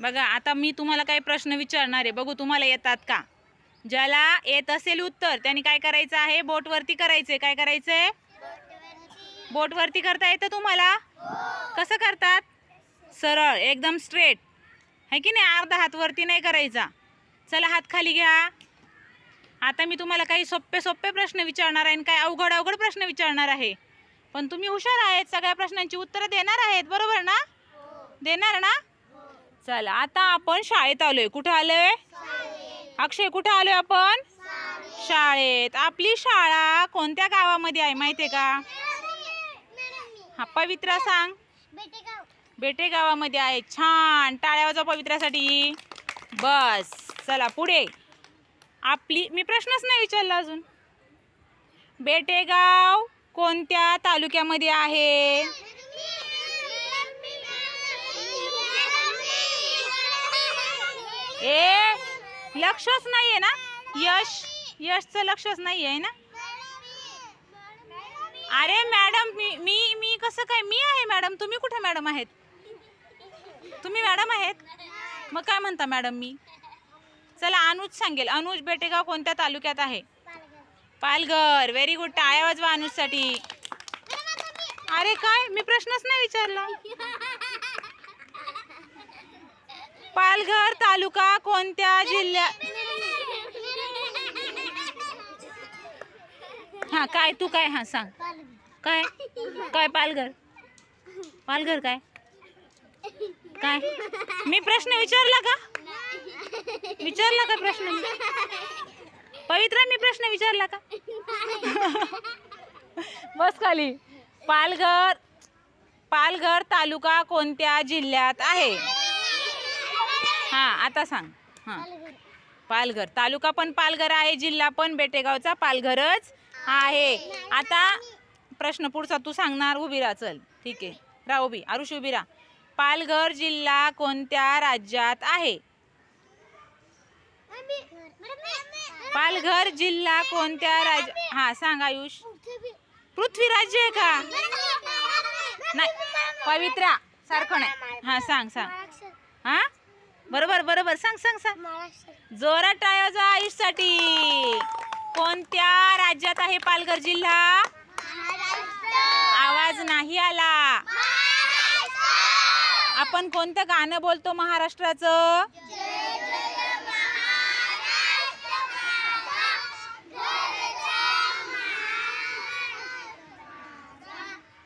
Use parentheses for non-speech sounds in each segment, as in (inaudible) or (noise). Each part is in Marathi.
बघा आता मी तुम्हाला काही प्रश्न विचारणार आहे. बघू तुम्हाला येतात का? ज्याला येत असेल उत्तर त्यांनी काय करायचं आहे? बोटवरती करायचंय. काय करायचंय? बोटवरती करता येतं तुम्हाला? कसं करतात? सरळ एकदम स्ट्रेट है की नाही? अर्धा हात वरती नाही करायचा. चला हात खाली घ्या. आता मी तुम्हाला काही सोपे सोपे प्रश्न विचारणार आहे आणि काही अवघड अवघड प्रश्न विचारणार आहे. पण तुम्ही हुशार आहेत. सगळ्या प्रश्नांची उत्तरं देणार आहेत. बरोबर ना? देणार ना? चला आता आपण शाळेत आलोय. कुठे आलोय? अक्षय कुठे आलोय आपण? शाळेत. आपली शाळा कोणत्या गावामध्ये आहे माहितीये का? हा पवित्रा सांग. बेटे गावामध्ये आहे. छान. टाळ्या वाजवा पवित्रासाठी. बस. चला पुढे. आपली मी प्रश्नच नाही विचारला अजून. बेटेगाव कोणत्या तालुक्यामध्ये आहे? लक्षच नाहीये ना? यश यशचं लक्षच नाही आहे ना? अरे मॅडम मी मी मी कसं काय मी आहे मॅडम तुम्ही कुठे मॅडम आहेत? तुम्ही मॅडम आहेत? मग काय म्हणता मॅडम मी? चला अनुज सांगेल. अनुज बेटेगाव कोणत्या तालुक्यात आहे? पालघर. व्हेरी गुड टाळ्या वाजवा अनुजसाठी. अरे काय? मी प्रश्नच नाही विचारला. पालघर तालुका कोणत्या जिल्ह्यात हा काय तू काय हा सांग. काय? काय पालघर? पालघर काय? काय? मी प्रश्न विचारला का? विचारला का प्रश्न? पवित्रा मी प्रश्न विचारला का? बस खाली. पालघर पालघर तालुका कोणत्या जिल्ह्यात आहे? हां आता सांग. हां. पालघर. तालुका पण पालघर आहे जिल्हा पण बेटेगावचा पालघरच आहे. आता प्रश्न पुढचा तू सांगणार उभी राहा चल. ठीक आहे. राह उभी. आरुषी उभी राहा. पालघर जिल्हा कोणत्या राज्यात आहे? पालघर जिल्हा कोणत्या राज्य हा सांग आयुष. पृथ्वी राज्य आहे का? नाही. पवित्रा. सारखं नाही. हा सांग सांग. हा? बरोबर बरोबर. सांग सांग सांग. जोरात टाळ्याचा आयुषसाठी. कोणत्या राज्यात आहे पालघर जिल्हा? आवाज नाही आला. आपण कोणतं गाणं बोलतो महाराष्ट्राचं?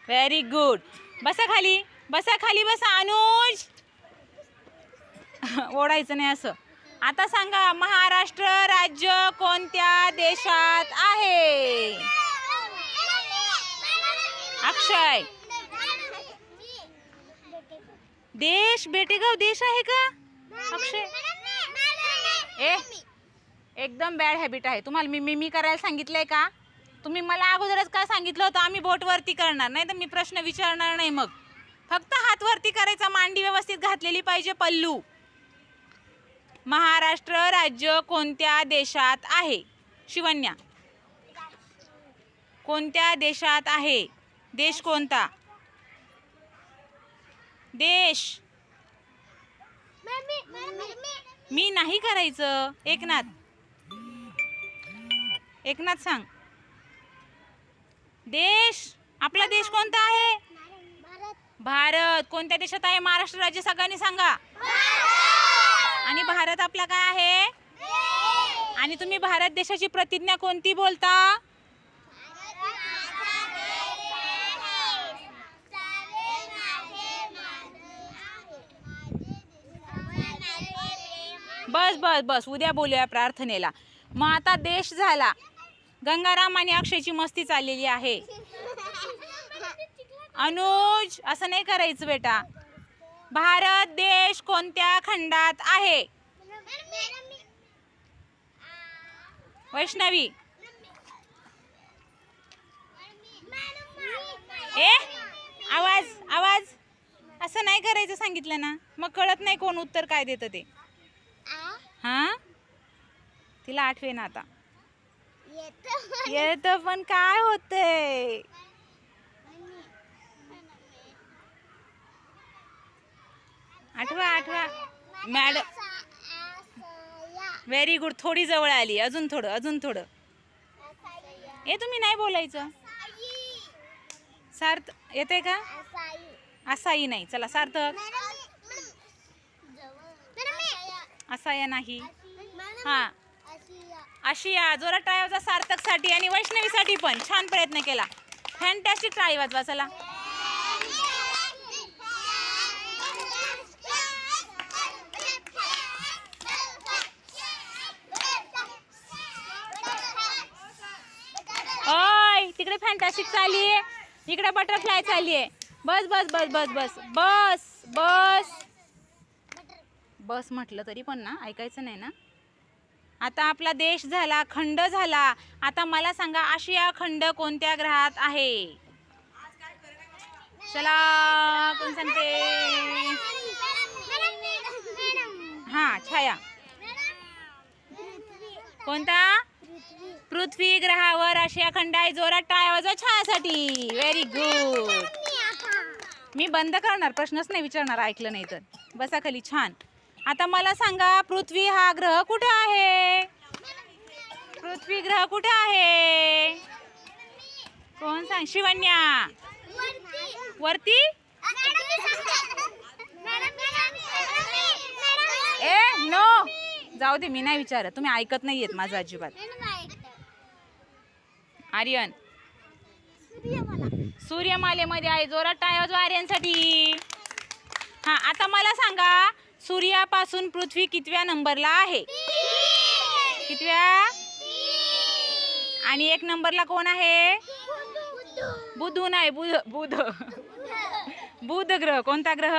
व्हेरी गुड बसा खाली. बसा खाली बसा अनुज. (laughs) ओढायचं नाही असं. आता सांगा महाराष्ट्र राज्य कोणत्या देशात आहे? अक्षय. देश बेटेगाव देश आहे का? अक्षय. ए एकदम बॅड हॅबिट आहे. तुम्हाला मी मी मी करायला सांगितलंय का? तुम्ही मला अगोदरच काय सांगितलं होतं? आम्ही बोट वरती करणार. नाही तर मी प्रश्न विचारणार नाही मग. फक्त हात वरती करायचा मांडी व्यवस्थित घातलेली पाहिजे पल्लू. महाराष्ट्र राज्य कोणत्या देशात आहे? शिवन्या कोणत्या देशात आहे? देश कोणता? देश. मी नाही करायचं. एकनाथ. एकनाथ सांग. देश. आपला देश कोणता आहे? भारत. कोणत्या देशात आहे? महाराष्ट्र राज्य सगळ्यांनी सांगा. आणि भारत आपला काय आहे? आणि तुम्ही भारत देशाची प्रतिज्ञा कोणती बोलता? बस बस बस. उद्या बोलूया प्रार्थनेला. मग आता देश झाला. गंगाराम आणि अक्षयची मस्ती चाललेली आहे. अनुज असं नाही करायचं बेटा. भारत देश कोणत्या खंडात आहे? वैष्णवी. ए आवाज आवाज. असं नाही करायचं सांगितलं ना. मग कळत नाही कोण उत्तर काय देतं ते. हा? तिला आठवे ना आता येत पण काय होतंय? आठवा आठवा. मॅडम. व्हेरी गुड थोडी जवळ आली. अजून थोडं अजून थोडं. ए तुम्ही नाही बोलायचं. सार्थ येते का? असाही नाही. चला सार्थक असाया नाही. हा. आशिया जोरात टाळी वाजवा सार्थकसाठी आणि वैष्णवीसाठी पण. छान प्रयत्न केला. फॅन्टॅस्टिक टाळी वाजवा चला. फॅन्टॅस्टिक चालली आहे. इकडे बटरफ्लाय चालली आहे. बस बस बस बस बस. बस बस. बस म्हटलं तरी पण ना ऐकायचं नाही ना. आता आपला देश झाला खंड झाला. आता मला सांगा आशिया खंड कोणत्या ग्रहात आहे? चला कोण सांगते? हा छाया. कोणता? पृथ्वी ग्रहावर आशिया अखंड आहे जोरात टाळ्या वाजवा छायासाठी व्हेरी गुड मी बंद करणार प्रश्नच नाही विचारणार ऐकलं नाही तर. बसा खाली छान. आता मला सांगा पृथ्वी हा ग्रह कुठे आहे? पृथ्वी ग्रह कुठे आहे? कोण सांग? शिवन्या वरती? ए नो जाऊ दे मी नाही विचारत. तुम्ही ऐकत नाहीयेत माझं अजिबात. आर्यन. सूर्यमालेमध्ये आहे जोरात टाळ्या वाजवा आर्यनसाठी. हा आता मला सांगा सूर्यापासून पृथ्वी कितव्या नंबरला आहे? कितव्या? आणि एक नंबरला कोण आहे? बुधू नाही बुध बुध. बुध. ग्रह कोणता ग्रह?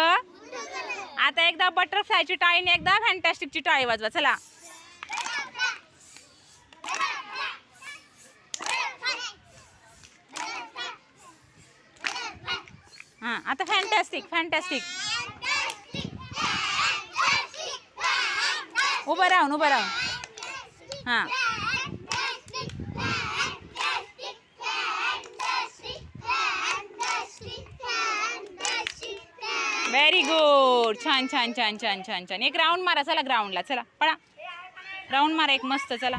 आता एकदा बटरफ्लायची टाळी आणि एकदा फॅन्टॅस्टिकची टाळी वाजवा चला. हां आता फॅन्टॅस्टिक फॅन्टॅस्टिक उभं राहून उभं राहून. हां. व्हेरी गुड छान छान छान छान छान छान. एक राऊंड मारा चला ग्राउंडला चला. पळा. राऊंड मारा एक मस्त चला.